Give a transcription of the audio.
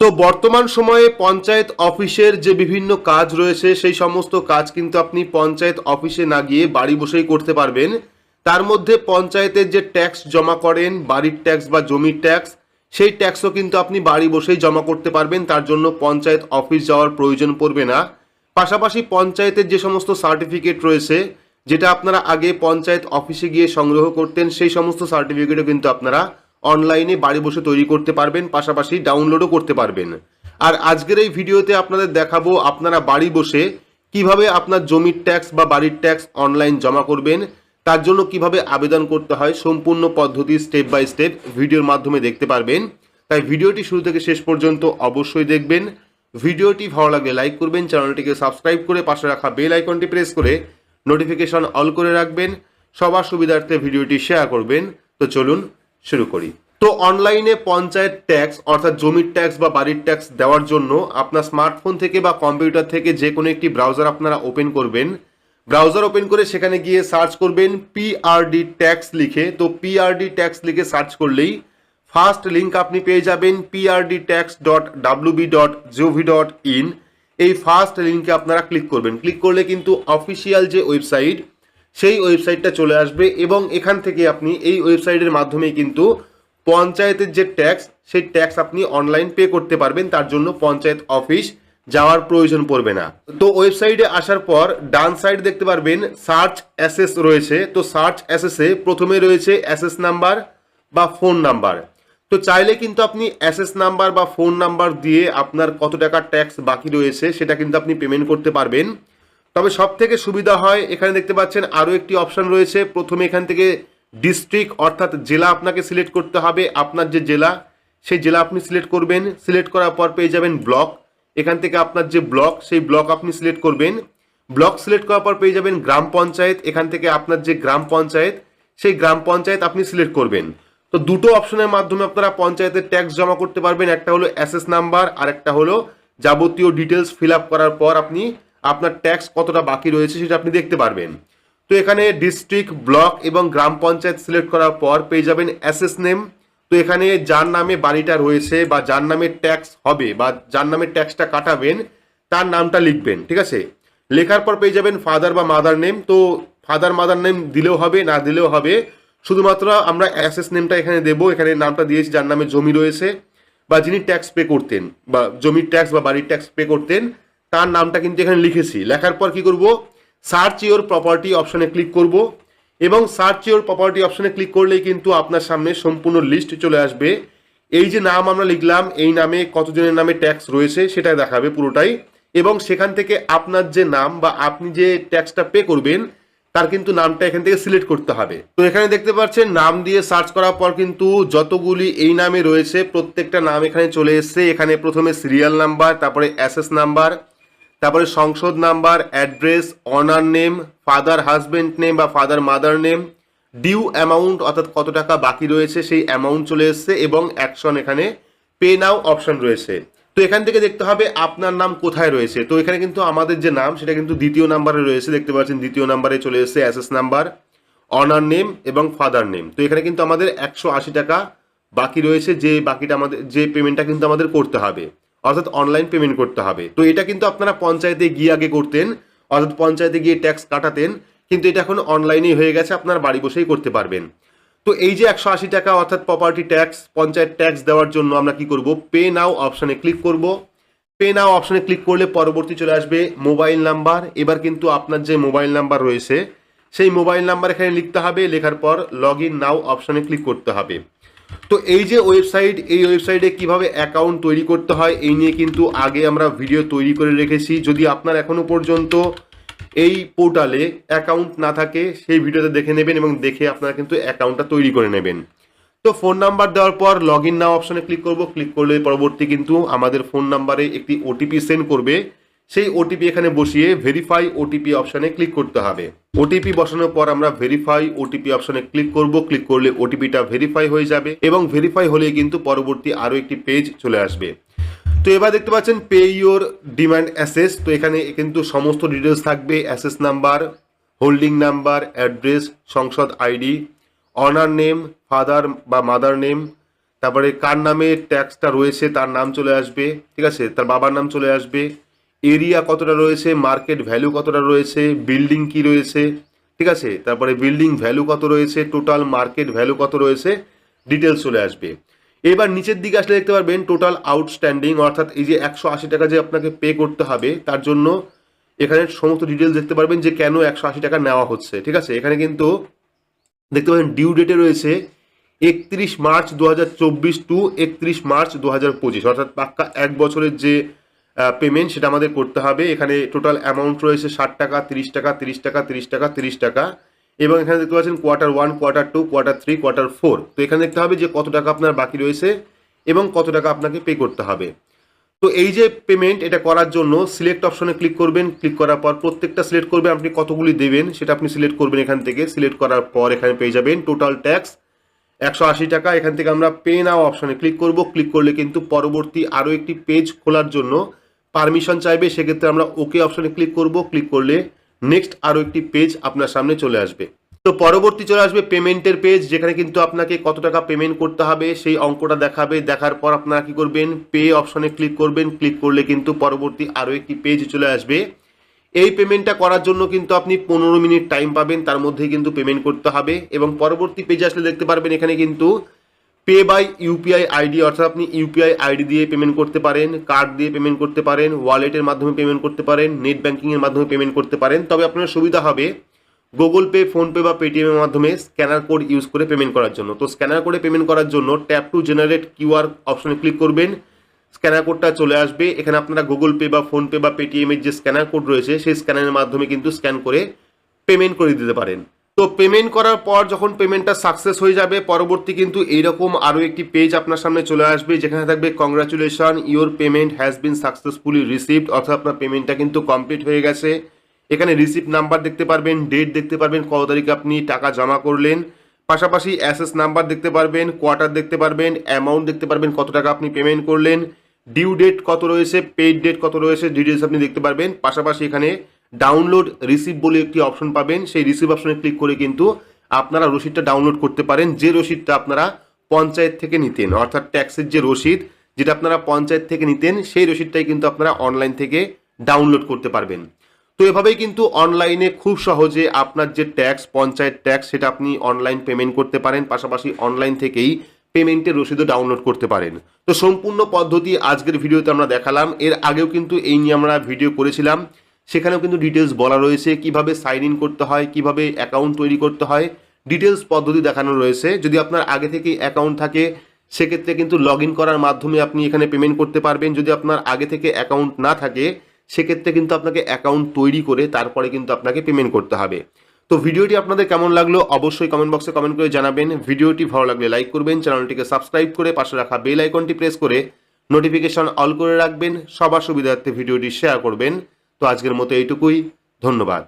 তো বর্তমান সময়ে পঞ্চায়েত অফিসের যে বিভিন্ন কাজ রয়েছে, সেই সমস্ত কাজ কিন্তু আপনি পঞ্চায়েত অফিসে না গিয়ে বাড়ি বসেই করতে পারবেন। তার মধ্যে পঞ্চায়েতের যে ট্যাক্স জমা করেন, বাড়ির ট্যাক্স বা জমির ট্যাক্স, সেই ট্যাক্সও কিন্তু আপনি বাড়ি বসেই জমা করতে পারবেন। তার জন্য পঞ্চায়েত অফিস যাওয়ার প্রয়োজন পড়বে না। পাশাপাশি পঞ্চায়েতের যে সমস্ত সার্টিফিকেট রয়েছে, যেটা আপনারা আগে পঞ্চায়েত অফিসে গিয়ে সংগ্রহ করতেন, সেই সমস্ত সার্টিফিকেটও কিন্তু আপনারা অনলাইনে বাড়ি বসে তৈরি করতে পারবেন, পাশাপাশি ডাউনলোডও করতে পারবেন। আর আজকের এই ভিডিওতে আপনাদের দেখাবো আপনারা বাড়ি বসে কীভাবে আপনার জমির ট্যাক্স বা বাড়ির ট্যাক্স অনলাইন জমা করবেন, তার জন্য কীভাবে আবেদন করতে হয়, সম্পূর্ণ পদ্ধতি স্টেপ বাই স্টেপ ভিডিওর মাধ্যমে দেখতে পারবেন। তাই ভিডিওটি শুরু থেকে শেষ পর্যন্ত অবশ্যই দেখবেন। ভিডিওটি ভালো লাগলে লাইক করবেন, চ্যানেলটিকে সাবস্ক্রাইব করে পাশে রাখা বেল আইকনটি প্রেস করে নোটিফিকেশন অল করে রাখবেন। সবার সুবিধার্থে ভিডিওটি শেয়ার করবেন। তো চলুন শুরু করি। তো অনলাইনে পঞ্চায়েত ট্যাক্স অর্থাৎ জমির ট্যাক্স বা বাড়ির ট্যাক্স দেওয়ার জন্য আপনার স্মার্টফোন থেকে বা কম্পিউটার থেকে যে কোনো একটি ব্রাউজার আপনারা ওপেন করবেন। ব্রাউজার ওপেন করে সেখানে গিয়ে সার্চ করবেন পিআরডি ট্যাক্স লিখে। তো পিআরডি ট্যাক্স লিখে সার্চ করলেই ফার্স্ট লিঙ্ক আপনি পেয়ে যাবেন PRD tax dot WB dot gov dot in এই ফার্স্ট লিঙ্কে আপনারা ক্লিক করবেন। ক্লিক করলে কিন্তু অফিসিয়াল যে ওয়েবসাইট সেই ওয়েবসাইটটা চলে আসবে এবং এখান থেকে আপনি এই ওয়েবসাইটের মাধ্যমেই কিন্তু পঞ্চায়েতের যে ট্যাক্স, সেই ট্যাক্স আপনি অনলাইন পে করতে পারবেন, তার জন্য পঞ্চায়েত অফিস যাওয়ার প্রয়োজন পড়বে না। তো ওয়েবসাইটে আসার পর ডান সাইড দেখতে পারবেন, সার্চ অ্যাসেস রয়েছে। তো সার্চ অ্যাসেসে প্রথমে রয়েছে অ্যাসেস নাম্বার বা ফোন নাম্বার। তো চাইলে কিন্তু আপনি অ্যাসেস নাম্বার বা ফোন নাম্বার দিয়ে আপনার কত টাকা ট্যাক্স বাকি রয়েছে, সেটা কিন্তু আপনি পেমেন্ট করতে পারবেন। তবে সব থেকে সুবিধা হয়, এখানে দেখতে পাচ্ছেন আরও একটি অপশন রয়েছে। প্রথমে এখান থেকে ডিস্ট্রিক্ট অর্থাৎ জেলা আপনাকে সিলেক্ট করতে হবে। আপনার যে জেলা, সেই জেলা আপনি সিলেক্ট করবেন। সিলেক্ট করার পর পেয়ে যাবেন ব্লক এখান থেকে আপনার যে ব্লক সেই ব্লক আপনি সিলেক্ট করবেন। ব্লক সিলেক্ট করার পর পেয়ে যাবেন গ্রাম পঞ্চায়েত। এখান থেকে আপনার যে গ্রাম পঞ্চায়েত, সেই গ্রাম পঞ্চায়েত আপনি সিলেক্ট করবেন। তো দুটো অপশনের মাধ্যমে আপনারা পঞ্চায়েতের ট্যাক্স জমা করতে পারবেন। একটা হলো অ্যাসেস নাম্বার আর একটা হলো যাবতীয় ডিটেলস ফিল আপ করার পর আপনি আপনার ট্যাক্স কতটা বাকি রয়েছে সেটা আপনি দেখতে পারবেন। তো এখানে ডিস্ট্রিক্ট ব্লক এবং গ্রাম পঞ্চায়েত সিলেক্ট করার পর পেয়ে যাবেন অ্যাসেস নেম তো এখানে যার নামে বাড়িটা রয়েছে বা যার নামে ট্যাক্স হবে বা যার নামে ট্যাক্সটা কাটাবেন, তার নামটা লিখবেন, ঠিক আছে? লেখার পর পেয়ে যাবেন ফাদার বা মাদার নেম তো ফাদার মাদার নেম দিলেও হবে, না দিলেও হবে। শুধুমাত্র আমরা অ্যাসেস নেমটা এখানে দেবো। এখানে নামটা দিয়েছি, যার নামে জমি রয়েছে বা যিনি ট্যাক্স পে করতেন বা জমির ট্যাক্স বা বাড়ির ট্যাক্স পে করতেন। তার নামটা কিন্তু এখানে লিখেছি। লেখার পর কি করব? সার্চ ইওর প্রপার্টি অপশনে ক্লিক করব এবং সার্চ ইওর প্রপার্টি অপশনে ক্লিক করলেই কিন্তু আপনার সামনে সম্পূর্ণ লিস্ট চলে আসবে। এই যে নাম আমরা লিখলাম, এই নামে কতজনের নামে ট্যাক্স রয়েছে সেটা দেখাবে পুরোটাই এবং সেখান থেকে আপনার যে নাম বা আপনি যে ট্যাক্সটা পে করবেন, তার কিন্তু নামটা এখান থেকে সিলেক্ট করতে হবে। তো এখানে দেখতে পাচ্ছেন, নাম দিয়ে সার্চ করার পর কিন্তু যতগুলি এই নামে রয়েছে, প্রত্যেকটা নাম এখানে চলে এসছে। এখানে প্রথমে সিরিয়াল নাম্বার তারপরে অ্যাসেস নাম্বার তারপরে সংসদ number, address, owner name, father husband name বা father mother name, due amount, অর্থাৎ কত টাকা বাকি রয়েছে, সেই অ্যামাউন্ট চলে এসছে এবং অ্যাকশন এখানে পে নাও অপশন রয়েছে। তো এখান থেকে দেখতে হবে আপনার নাম কোথায় রয়েছে। তো এখানে কিন্তু আমাদের যে নাম, সেটা কিন্তু দ্বিতীয় নাম্বারে রয়েছে, দেখতে পাচ্ছেন দ্বিতীয় নাম্বারে চলে এসেছে অ্যাসেস নাম্বার, অনার নেম এবং ফাদার নেম। তো এখানে কিন্তু আমাদের একশো আশি টাকা বাকি রয়েছে, যে বাকিটা আমাদের, যে পেমেন্টটা কিন্তু আমাদের করতে হবে। অর্থাৎ অনলাইন পেমেন্ট করতে হবে। তো এটা কিন্তু আপনারা পঞ্চায়েতে গিয়ে আগে করতেন, অর্থাৎ পঞ্চায়েতে গিয়ে ট্যাক্স কাটাতেন, কিন্তু এটা এখন অনলাইনেই হয়ে গেছে, আপনার বাড়ি বসেই করতে পারবেন। তো এই যে একশো আশি টাকা অর্থাৎ প্রপার্টি ট্যাক্স পঞ্চায়েত ট্যাক্স দেওয়ার জন্য আমরা কি করব? পে নাও অপশানে ক্লিক করব। পে নাও অপশানে ক্লিক করলে পরবর্তী চলে আসবে মোবাইল নাম্বার এবার কিন্তু আপনার যে মোবাইল নাম্বার রয়েছে, সেই মোবাইল নাম্বার এখানে লিখতে হবে, লেখার পর লগ ইন নাও অপশানে ক্লিক করতে হবে। তো এই যে ওয়েবসাইট এই ওয়েবসাইটে কীভাবে অ্যাকাউন্ট তৈরি করতে হয়, এই নিয়ে কিন্তু আগে আমরা ভিডিও তৈরি করে রেখেছি। যদি আপনার এখনও পর্যন্ত এই পোর্টালে অ্যাকাউন্ট না থাকে, সেই ভিডিওতে দেখে নেবেন এবং দেখে আপনারা কিন্তু অ্যাকাউন্টটা তৈরি করে নেবেন। তো ফোন নাম্বার দেওয়ার পর লগ ইন নাও অপশনে ক্লিক করব। ক্লিক করলে পরবর্তী কিন্তু আমাদের ফোন নাম্বারে একটি ওটিপি সেন্ড করবে। সেই ওটিপি এখানে বসিয়ে ভেরিফাই ওটিপি অপশানে ক্লিক করতে হবে। ওটিপি বসানোর পর আমরা ভেরিফাই ওটিপি অপশনে ক্লিক করব। ক্লিক করলে ওটিপিটা ভেরিফাই হয়ে যাবে এবং ভেরিফাই হলে কিন্তু পরবর্তী আরও একটি পেজ চলে আসবে। তো এবার দেখতে পাচ্ছেন পে ইওর ডিমান্ড অ্যাসেস তো এখানে কিন্তু সমস্ত ডিটেলস থাকবে। Assessee number holding number address সংসদ আইডি অনার নেম ফাদার বা মাদার নেম তারপরে কার নামে ট্যাক্সটা রয়েছে তার নাম চলে আসবে, ঠিক আছে? তার বাবার নাম চলে আসবে এরিয়া কতটা রয়েছে মার্কেট ভ্যালু কতটা রয়েছে বিল্ডিং কি রয়েছে, ঠিক আছে? তারপরে বিল্ডিং ভ্যালু কত রয়েছে টোটাল মার্কেট ভ্যালু কত রয়েছে ডিটেলস চলে আসবে। এবার নিচের দিকে আসলে দেখতে পারবেন টোটাল আউটস্ট্যান্ডিং অর্থাৎ এই যে একশো আশি টাকা যে আপনাকে পে করতে হবে, তার জন্য এখানে সমস্ত ডিটেলস দেখতে পারবেন যে কেন একশো আশি টাকা নেওয়া হচ্ছে, ঠিক আছে? এখানে কিন্তু দেখতে পাবেন ডিউ ডেটে রয়েছে একত্রিশ মার্চ দু হাজার চব্বিশ টু একত্রিশ মার্চ দু হাজার পঁচিশ, অর্থাৎ পাক্কা এক বছরের যে পেমেন্ট সেটা আমাদের করতে হবে। এখানে টোটাল অ্যামাউন্ট রয়েছে ষাট টাকা, তিরিশ টাকা তিরিশ টাকা তিরিশ টাকা তিরিশ টাকা। এবং এখানে দেখতে পাচ্ছেন quarter one quarter two quarter three quarter four তো এখানে দেখতে হবে যে কত টাকা আপনার বাকি রয়েছে এবং কত টাকা আপনাকে পে করতে হবে। তো এই যে পেমেন্ট এটা করার জন্য সিলেক্ট অপশনে ক্লিক করবেন। ক্লিক করার পর প্রত্যেকটা সিলেক্ট করবেন আপনি কতগুলি দেবেন সেটা আপনি সিলেক্ট করবেন এখান থেকে। সিলেক্ট করার পর এখানে পেয়ে যাবেন টোটাল ট্যাক্স একশো আশি টাকা। এখান থেকে আমরা পে নাও অপশনে ক্লিক করব। ক্লিক করলে কিন্তু পরবর্তী আরও একটি পেজ খোলার জন্য পারমিশন চাইবে, সেক্ষেত্রে আমরা ওকে অপশনে ক্লিক করব। ক্লিক করলে নেক্সট আরও একটি পেজ আপনার সামনে চলে আসবে। তো পরবর্তী চলে আসবে পেমেন্টের পেজ যেখানে কিন্তু আপনাকে কত টাকা পেমেন্ট করতে হবে, সেই অঙ্কটা দেখাবে। দেখার পর আপনারা কি করবেন? পে অপশনে ক্লিক করবেন। ক্লিক করলে কিন্তু পরবর্তী আরও একটি পেজ চলে আসবে। এই পেমেন্টটা করার জন্য কিন্তু আপনি পনেরো মিনিট টাইম পাবেন, তার মধ্যেই কিন্তু পেমেন্ট করতে হবে। এবং পরবর্তী পেজে আসলে দেখতে পারবেন, এখানে কিন্তু পে বাই ইউপিআই আইডি অর্থাৎ আপনি ইউপিআই আইডি দিয়ে পেমেন্ট করতে পারেন কার্ড দিয়ে পেমেন্ট করতে পারেন ওয়ালেটের মাধ্যমে পেমেন্ট করতে পারেন নেট ব্যাঙ্কিংয়ের মাধ্যমে পেমেন্ট করতে পারেন, তবে আপনার সুবিধা হবে গুগল পে ফোনপে বা পেটিএমের মাধ্যমে স্ক্যানার কোড ইউজ করে পেমেন্ট করার জন্য। তো স্ক্যানার কোডে পেমেন্ট করার জন্য ট্যাপ টু জেনারেট কিউআর অপশনে ক্লিক করবেন স্ক্যানার কোডটা চলে আসবে। এখানে আপনারা গুগল পে বা ফোনপে বা পেটিএমের যে স্ক্যানার কোড রয়েছে, সেই স্ক্যানারের মাধ্যমে কিন্তু স্ক্যান করে পেমেন্ট করে দিতে পারেন। তো পেমেন্ট করার পর যখন পেমেন্টটা সাকসেস হয়ে যাবে, পরবর্তী কিন্তু এইরকম আরও একটি পেজ আপনার সামনে চলে আসবে, যেখানে থাকবে congratulation your payment has been successfully received অর্থাৎ আপনার পেমেন্টটা কিন্তু কমপ্লিট হয়ে গেছে। এখানে রিসিপ্ট নাম্বার দেখতে পারবেন ডেট দেখতে পারবেন, কত তারিখে আপনি টাকা জমা করলেন। পাশাপাশি অ্যাসেস নাম্বার দেখতে পারবেন কোয়ার্টার দেখতে পারবেন অ্যামাউন্ট দেখতে পারবেন, কত টাকা আপনি পেমেন্ট করলেন। ডিউ ডেট কত রয়েছে পেড ডেট কত রয়েছে ডিটেলস আপনি দেখতে পারবেন। পাশাপাশি এখানে ডাউনলোড রিসিভ বলে একটি অপশন পাবেন। সেই রিসিভ অপশনে ক্লিক করে কিন্তু আপনারা রসিদটা ডাউনলোড করতে পারেন। যে রসিদটা আপনারা পঞ্চায়েত থেকে নিতেন, অর্থাৎ ট্যাক্সের যে রসিদ, যেটা আপনারা পঞ্চায়েত থেকে নিতেন, সেই রসিদটাই কিন্তু আপনারা অনলাইন থেকে ডাউনলোড করতে পারবেন। তো এভাবেই কিন্তু অনলাইনে খুব সহজে আপনার যে ট্যাক্স পঞ্চায়েত ট্যাক্স সেটা আপনি অনলাইন পেমেন্ট করতে পারেন। পাশাপাশি অনলাইন থেকেই পেমেন্টের রসিদও ডাউনলোড করতে পারেন। তো সম্পূর্ণ পদ্ধতি আজকের ভিডিওতে আমরা দেখালাম। এর আগেও কিন্তু এই নিয়ে আমরা ভিডিও করেছিলাম। সেখানেও কিন্তু ডিটেলস বলা রয়েছে, কীভাবে সাইন ইন করতে হয়, কীভাবে অ্যাকাউন্ট তৈরি করতে হয় ডিটেলস পদ্ধতি দেখানো রয়েছে। যদি আপনার আগে থেকেই অ্যাকাউন্ট থাকে, সেক্ষেত্রে কিন্তু লগ ইন করার মাধ্যমে আপনি এখানে পেমেন্ট করতে পারবেন। যদি আপনার আগে থেকে অ্যাকাউন্ট না থাকে, সেক্ষেত্রে কিন্তু আপনাকে অ্যাকাউন্ট তৈরি করে তারপরে কিন্তু আপনাকে পেমেন্ট করতে হবে। তো ভিডিওটি আপনাদের কেমন লাগল অবশ্যই কমেন্ট বক্সে কমেন্ট করে জানাবেন। ভিডিওটি ভালো লাগলে লাইক করবেন, চ্যানেলটিকে সাবস্ক্রাইব করে পাশে রাখা বেল আইকনটি প্রেস করে নোটিফিকেশন অল করে রাখবেন। সবার সুবিধার্থে ভিডিওটি শেয়ার করবেন। তো আজকের মতো এইটুকুই। ধন্যবাদ।